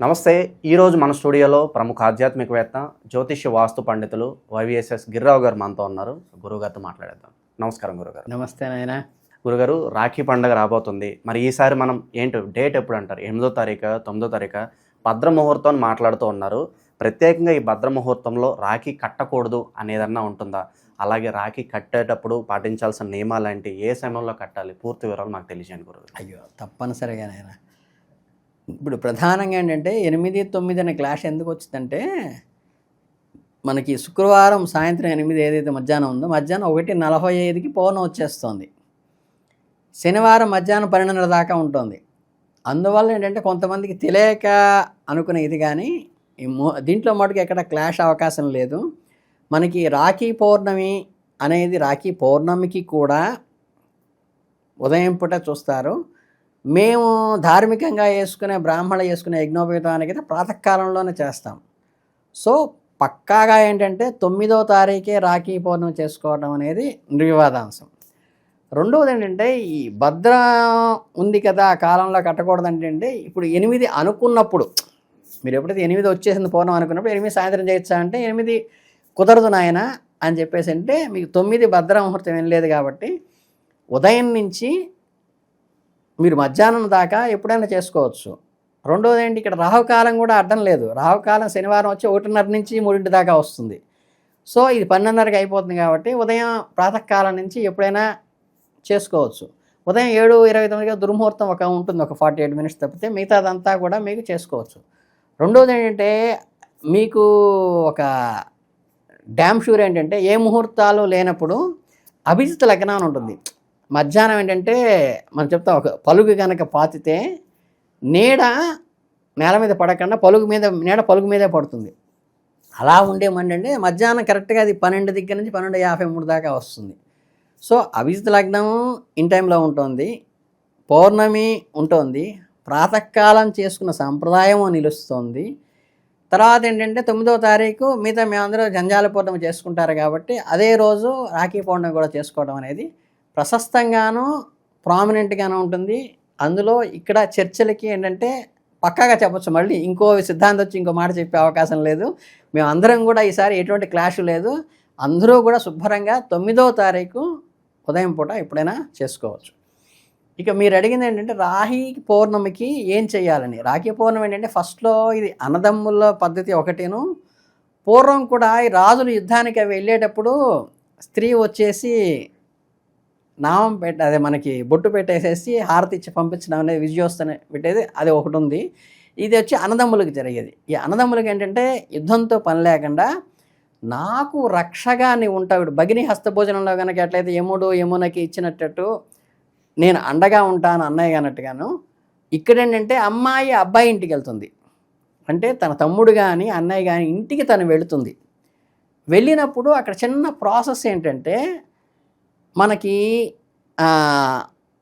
నమస్తే ఈరోజు మన స్టూడియోలో ప్రముఖ ఆధ్యాత్మికవేత్త జ్యోతిష్య వాస్తు పండితులు వైవిఎస్ఎస్ గిరిరావు గారు మనతో ఉన్నారు. గురుగారితో మాట్లాడేద్దాం. నమస్కారం గురుగారు నమస్తే నాయన. గురుగారు రాఖీ పండుగ రాబోతుంది. మరి ఈసారి మనం ఏంటి డేట్ ఎప్పుడు అంటారు? ఎనిమిదో తారీఖు తొమ్మిదో తారీఖు? భద్ర ముహూర్తం అని మాట్లాడుతూ ఉన్నారు. ప్రత్యేకంగా ఈ భద్ర ముహూర్తంలో రాఖీ కట్టకూడదు అనేదన్నా ఉంటుందా? అలాగే రాఖీ కట్టేటప్పుడు పాటించాల్సిన నియమాలు ఏంటి? ఏ సమయంలో కట్టాలి? పూర్తి వివరాలు మాకు తెలియజేయండి గురుగారు అయ్యో తప్పనిసరిగా నాయన. ఇప్పుడు ప్రధానంగా ఏంటంటే ఎనిమిది తొమ్మిది అనే క్లాష్ ఎందుకు వచ్చిందంటే మనకి శుక్రవారం సాయంత్రం ఎనిమిది ఏదైతే మధ్యాహ్నం ఉందో మధ్యాహ్నం ఒకటి నలభై ఐదుకి పౌర్ణం వచ్చేస్తుంది. శనివారం మధ్యాహ్నం పన్నెండున్నర దాకా ఉంటుంది. అందువల్ల ఏంటంటే కొంతమందికి తెలియక అనుకునే ఇది కానీ ఈ మో దీంట్లో మటుకు ఎక్కడ క్లాష్ అవకాశం లేదు. మనకి రాఖీ పౌర్ణమి అనేది రాఖీ పౌర్ణమికి కూడా ఉదయం పూట చూస్తారు. మేము ధార్మికంగా వేసుకునే బ్రాహ్మణ వేసుకునే యజ్ఞోపేతానికి అయితే ప్రాతకాలంలోనే చేస్తాం. సో పక్కాగా ఏంటంటే తొమ్మిదో తారీఖే రాఖీ పౌర్ణమి చేసుకోవడం అనేది నిర్వివాదాంశం. రెండవది ఏంటంటే ఈ భద్ర ఉంది కదా ఆ కాలంలో కట్టకూడదు అంటే ఇప్పుడు ఎనిమిది అనుకున్నప్పుడు మీరు ఎప్పుడైతే ఎనిమిది వచ్చేసింది పౌర్ణం అనుకున్నప్పుడు ఎనిమిది సాయంత్రం చేయొచ్చా అంటే ఎనిమిది కుదరదు నాయన అని చెప్పేసి అంటే మీకు తొమ్మిది భద్ర ముహూర్తం ఏం లేదు కాబట్టి ఉదయం నుంచి మీరు మధ్యాహ్నం దాకా ఎప్పుడైనా చేసుకోవచ్చు. రెండోది ఏంటి ఇక్కడ రాహుకాలం కూడా అడ్డం లేదు. రాహుకాలం శనివారం వచ్చి ఒకటిన్నర నుంచి మూడింటి దాకా వస్తుంది. సో ఇది పన్నెండున్నరకి అయిపోతుంది కాబట్టి ఉదయం ప్రాతకాలం నుంచి ఎప్పుడైనా చేసుకోవచ్చు. ఉదయం ఏడు ఇరవై తొమ్మిదిగా దుర్ముహూర్తం ఒక ఉంటుంది. ఒక ఫార్టీ ఎయిట్ మినిట్స్ తప్పితే మిగతాదంతా కూడా మీకు చేసుకోవచ్చు. రెండోది ఏంటంటే మీకు ఒక డ్యామ్ షూర్ ఏంటంటే ఏ ముహూర్తాలు లేనప్పుడు అభిజిత్ లగ్నం ఉంటుంది. మధ్యాహ్నం ఏంటంటే మనం చెప్తాం ఒక పలుగు కనుక పాతితే నీడ నేల మీద పడకుండా పలుగు మీద నీడ పలుగు మీదే పడుతుంది. అలా ఉండేమంటే మధ్యాహ్నం కరెక్ట్గా అది పన్నెండు దగ్గర నుంచి పన్నెండు యాభై మూడు దాకా వస్తుంది. సో అభిజిత్ లగ్నం ఇన్ టైంలో ఉంటుంది పౌర్ణమి ఉంటుంది ప్రాతకాలం చేసుకున్న సాంప్రదాయం నిలుస్తుంది. తర్వాత ఏంటంటే తొమ్మిదవ తారీఖు మిగతా మేమందరూ జంజాల పౌర్ణమి చేసుకుంటారు కాబట్టి అదే రోజు రాఖీ పౌర్ణమి కూడా చేసుకోవడం అనేది ప్రశస్తంగాను ప్రామినెంట్గాను ఉంటుంది. అందులో ఇక్కడ చర్చలకి ఏంటంటే పక్కాగా చెప్పొచ్చు. మళ్ళీ ఇంకో సిద్ధాంతం వచ్చి ఇంకో మాట చెప్పే అవకాశం లేదు. మేము అందరం కూడా ఈసారి ఎటువంటి క్లాష్ లేదు. అందరూ కూడా శుభ్రంగా తొమ్మిదో తారీఖు ఉదయం పూట ఎప్పుడైనా చేసుకోవచ్చు. ఇక మీరు అడిగింది ఏంటంటే రాహి పౌర్ణమికి ఏం చేయాలని? రాఖీ పౌర్ణమి ఏంటంటే ఫస్ట్లో ఇది అన్నదమ్ముల పద్ధతి ఒకటేను. పూర్వం కూడా ఈ రాజులు యుద్ధానికి అవి వెళ్ళేటప్పుడు స్త్రీ వచ్చేసి నామం పెట్ట అదే మనకి బొట్టు పెట్టేసేసి హారతి ఇచ్చి పంపించడం అనేది విజయోస్తని పెట్టేది. అది ఒకటి ఉంది. ఇది వచ్చి అన్నదమ్ములకు జరిగేది. ఈ అన్నదమ్ములకి ఏంటంటే యుద్ధంతో పని లేకుండా నాకు రక్షగా నీవు ఉంటావు. భగిని హస్తభోజనంలో కనుక ఎట్లయితే యముడు యమునకి ఇచ్చినట్టు నేను అండగా ఉంటాను అన్నయ్య అన్నట్టుగాను ఇక్కడ ఏంటంటే అమ్మాయి అబ్బాయి ఇంటికి వెళ్తుంది. అంటే తన తమ్ముడు కానీ అన్నయ్య కానీ ఇంటికి తను వెళుతుంది. వెళ్ళినప్పుడు అక్కడ చిన్న ప్రాసెస్ ఏంటంటే మనకి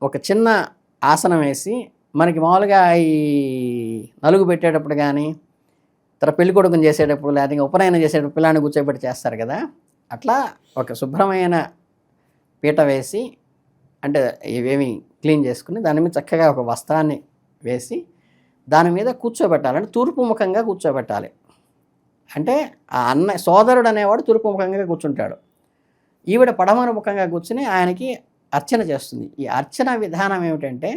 ఒక చిన్న ఆసనం వేసి మనకి మామూలుగా ఈ నలుగు పెట్టేటప్పుడు కానీ తర్వాత పెళ్ళి కొడుకుని చేసేటప్పుడు లేదా ఉపనయనం చేసేటప్పుడు పిల్లాన్ని కూర్చోబెట్టి చేస్తారు కదా. అట్లా ఒక శుభ్రమైన పీట వేసి అంటే ఇవేమి క్లీన్ చేసుకుని దాని మీద చక్కగా ఒక వస్త్రాన్ని వేసి దాని మీద కూర్చోబెట్టాలి అంటే తూర్పు ముఖంగా కూర్చోబెట్టాలి. అంటే ఆ అన్న సోదరుడు అనేవాడు తూర్పు ముఖంగా కూర్చుంటాడు. ఈవిడ పడమర ముఖంగా కూర్చుని ఆయనకి అర్చన చేస్తుంది. ఈ అర్చన విధానం ఏమిటంటే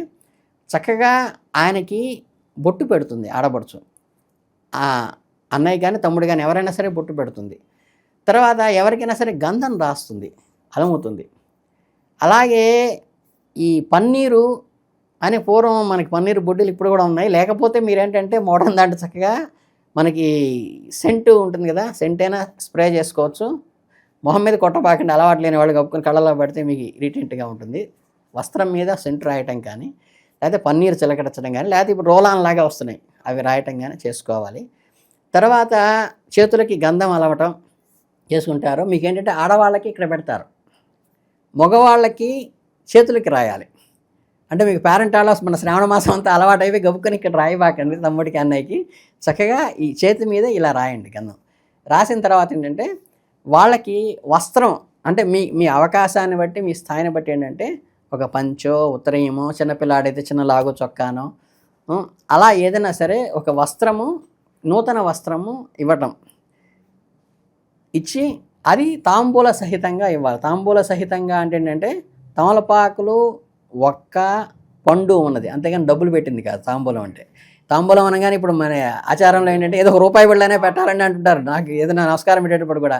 చక్కగా ఆయనకి బొట్టు పెడుతుంది ఆడబడుచు అన్నయ్య కానీ తమ్ముడు కానీ ఎవరైనా సరే బొట్టు పెడుతుంది. తర్వాత ఎవరికైనా సరే గంధం రాస్తుంది అలముతుంది. అలాగే ఈ పన్నీరు అని పూర్వం మనకి పన్నీరు బొడ్డులు ఇప్పుడు కూడా ఉన్నాయి. లేకపోతే మీరేంటంటే మోడర్న్ దాంట్లో చక్కగా మనకి సెంటు ఉంటుంది కదా సెంట్ అయినా స్ప్రే చేసుకోవచ్చు. మొహం మీద కొట్టపాకండి అలవాటు లేని వాళ్ళు కప్పుకొని కళ్ళలో పడితే మీకు ఇరిటెంట్గా ఉంటుంది. వస్త్రం మీద సెంటు రాయటం కానీ లేకపోతే పన్నీరు చిలకరించడం కానీ లేకపోతే ఇప్పుడు రోలాన్ లాగా వస్తున్నాయి. అవి రాయటం కానీ చేసుకోవాలి. తర్వాత చేతులకి గంధం అలవటం చేసుకుంటారు. మీకు ఏంటంటే ఆడవాళ్ళకి ఇక్కడ పెడతారు. మగవాళ్ళకి చేతులకి రాయాలి. అంటే మీకు పేరెంట్ మన శ్రావణ మాసం అంతా అలవాటు అయిపోయి గబుక్కొని ఇక్కడ రాయబాకండి తమ్ముడికి అన్నయ్యకి. చక్కగా ఈ చేతి మీద ఇలా రాయండి గంధం. రాసిన తర్వాత ఏంటంటే వాళ్ళకి వస్త్రం అంటే మీ మీ అవకాశాన్ని బట్టి మీ స్థాయిని బట్టి ఏంటంటే ఒక పంచో ఉత్తరయమో చిన్నపిల్లాడైతే చిన్న లాగు చొక్కానో అలా ఏదైనా సరే ఒక వస్త్రము నూతన వస్త్రము ఇవ్వటం. ఇచ్చి అది తాంబూల సహితంగా ఇవ్వాలి. తాంబూల సహితంగా అంటే ఏంటంటే తమలపాకులు ఒక్క పండు ఉన్నది. అంతేగాని డబ్బులు పెట్టింది కాదు తాంబూలం అంటే. తాంబూలం అనగానే ఇప్పుడు మన ఆచారంలో ఏంటంటే ఏదో ఒక రూపాయి బిళ్ళనే పెట్టాలని అంటుంటారు. నాకు ఏదైనా నమస్కారం పెట్టేటప్పుడు కూడా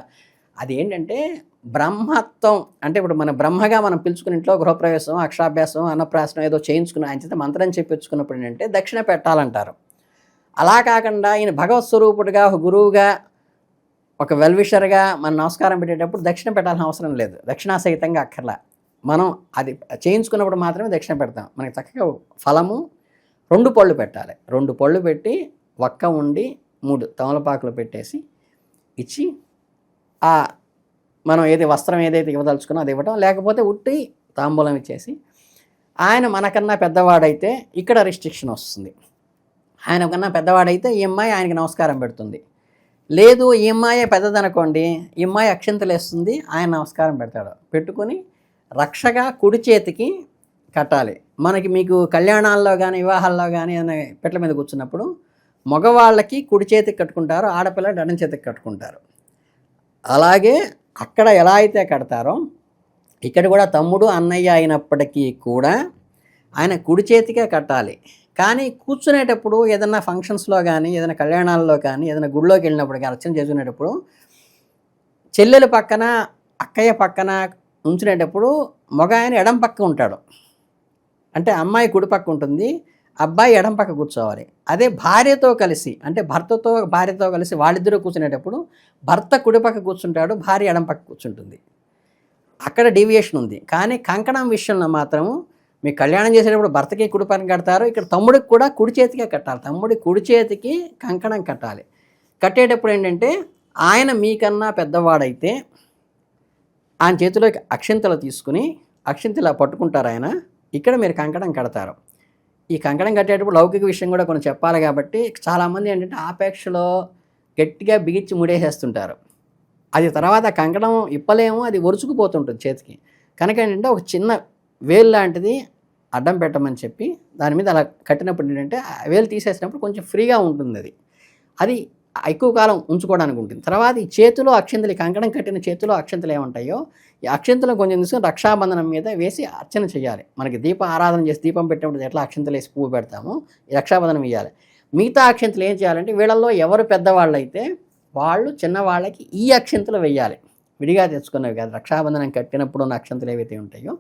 అది ఏంటంటే బ్రహ్మత్వం అంటే ఇప్పుడు మన బ్రహ్మగా మనం పిలుచుకుని ఇంట్లో గృహప్రవేశం అక్షరాభ్యాసం అన్నప్రాసనం ఏదో చేయించుకుని ఆయన చేత మంత్రం చెప్పించుకున్నప్పుడు ఏంటంటే దక్షిణ పెట్టాలంటారు. అలా కాకుండా ఈయన భగవత్ స్వరూపుడుగా ఒక గురువుగా ఒక వెల్విషర్గా మనం నమస్కారం పెట్టేటప్పుడు దక్షిణ పెట్టాల్సిన అవసరం లేదు. దక్షిణాసహితంగా అక్కర్లా. మనం అది చేయించుకున్నప్పుడు మాత్రమే దక్షిణ పెడతాం. మనకి చక్కగా ఫలము రెండు పళ్ళు పెట్టాలి. రెండు పళ్ళు పెట్టి ఒక్క ఉండి మూడు తమలపాకులు పెట్టేసి ఇచ్చి ఆ మనం ఏది వస్త్రం ఏదైతే ఇవ్వదలుచుకున్నా అది ఇవ్వటం లేకపోతే ఉట్టి తాంబూలం ఇచ్చేసి ఆయన మనకన్నా పెద్దవాడైతే ఇక్కడ రిస్ట్రిక్షన్ వస్తుంది. ఆయన కన్నా పెద్దవాడైతే ఈ అమ్మాయి ఆయనకి నమస్కారం పెడుతుంది. లేదు ఈ అమ్మాయి పెద్దదనుకోండి ఈ అమ్మాయి అక్షంతలేస్తుంది ఆయన నమస్కారం పెడతాడు. పెట్టుకొని రక్షగా కుడి చేతికి కట్టాలి. మనకి మీకు కళ్యాణాల్లో కానీ వివాహాల్లో కానీ ఏదైనా పెట్టల మీద కూర్చున్నప్పుడు మగవాళ్ళకి కుడి చేతికి కట్టుకుంటారు ఆడపిల్ల డడం చేతికి కట్టుకుంటారు. అలాగే అక్కడ ఎలా అయితే కడతారో ఇక్కడ కూడా తమ్ముడు అన్నయ్య అయినప్పటికీ కూడా ఆయన కుడి చేతికే కట్టాలి. కానీ కూర్చునేటప్పుడు ఏదైనా ఫంక్షన్స్లో కానీ ఏదైనా కళ్యాణాల్లో కానీ ఏదైనా గుడిలోకి వెళ్ళినప్పుడు కానీ అర్చన చేసుకునేటప్పుడు చెల్లెల పక్కన అక్కయ్య పక్కన ఉంచునేటప్పుడు మగ ఆయన ఎడం పక్క ఉంటాడు. అంటే అమ్మాయి కుడి పక్క ఉంటుంది. అబ్బాయి ఎడం పక్క కూర్చోవాలి. అదే భార్యతో కలిసి అంటే భర్తతో భార్యతో కలిసి వాళ్ళిద్దరూ కూర్చునేటప్పుడు భర్త కుడి పక్క కూర్చుంటాడు భార్య ఎడం పక్క కూర్చుంటుంది. అక్కడ డీవియేషన్ ఉంది. కానీ కంకణం విషయంలో మాత్రము మీ కళ్యాణం చేసేటప్పుడు భర్తకి కుడి పని కడతారు ఇక్కడ తమ్ముడికి కూడా కుడి చేతికే కట్టాలి. తమ్ముడి కుడి చేతికి కంకణం కట్టాలి. కట్టేటప్పుడు ఏంటంటే ఆయన మీకన్నా పెద్దవాడైతే ఆయన చేతిలోకి అక్షింతలు తీసుకుని అక్షింతలు పట్టుకుంటారు ఆయన ఇక్కడ మీరు కంకణం కడతారు. ఈ కంకణం కట్టేటప్పుడు లౌకిక విషయం కూడా కొన్ని చెప్పాలి కాబట్టి చాలామంది ఏంటంటే ఆపేక్షలో గట్టిగా బిగించి ముడేసేస్తుంటారు. అది తర్వాత కంకణం ఇప్పలేము అది ఒరుచుకుపోతుంటుంది చేతికి. కనుక ఏంటంటే ఒక చిన్న వేలు లాంటిది అడ్డం పెట్టమని చెప్పి దాని మీద అలా కట్టినప్పుడు ఏంటంటే ఆ వేలు తీసేసినప్పుడు కొంచెం ఫ్రీగా ఉంటుంది అది అది ఎక్కువ కాలం ఉంచుకోవడానికి ఉంటుంది. తర్వాత ఈ చేతిలో అక్షంతలు కంకణం కట్టిన చేతిలో అక్షంతలు ఏముంటాయో ఈ అక్షంతలు కొంచెం తీసుకుని రక్షాబంధనం మీద వేసి అర్చన చేయాలి. మనకి దీప ఆరాధన చేసి దీపం పెట్టినప్పుడు ఎట్లా అక్షంతలు వేసి పువ్వు పెడతామో ఈ రక్షాబంధనం ఇవ్వాలి మిగతా అక్షంతలు ఏం చేయాలంటే వీళ్ళల్లో ఎవరు పెద్దవాళ్ళు అయితే వాళ్ళు చిన్నవాళ్ళకి ఈ అక్షంతలు వేయాలి విడిగా తెచ్చుకున్నవి కాదు. రక్షాబంధనం కట్టినప్పుడు ఉన్న అక్షంతలు ఏవైతే ఉంటాయో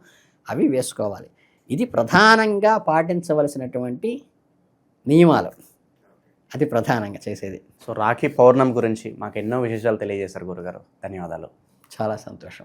అవి వేసుకోవాలి. ఇది ప్రధానంగా పాటించవలసినటువంటి నియమాలు. అది ప్రధానంగా చేసేది. సో రాఖీ పౌర్ణమి గురించి మాకు ఎన్నో విశేషాలు తెలియజేశారు గురుగారు. ధన్యవాదాలు. చాలా సంతోషం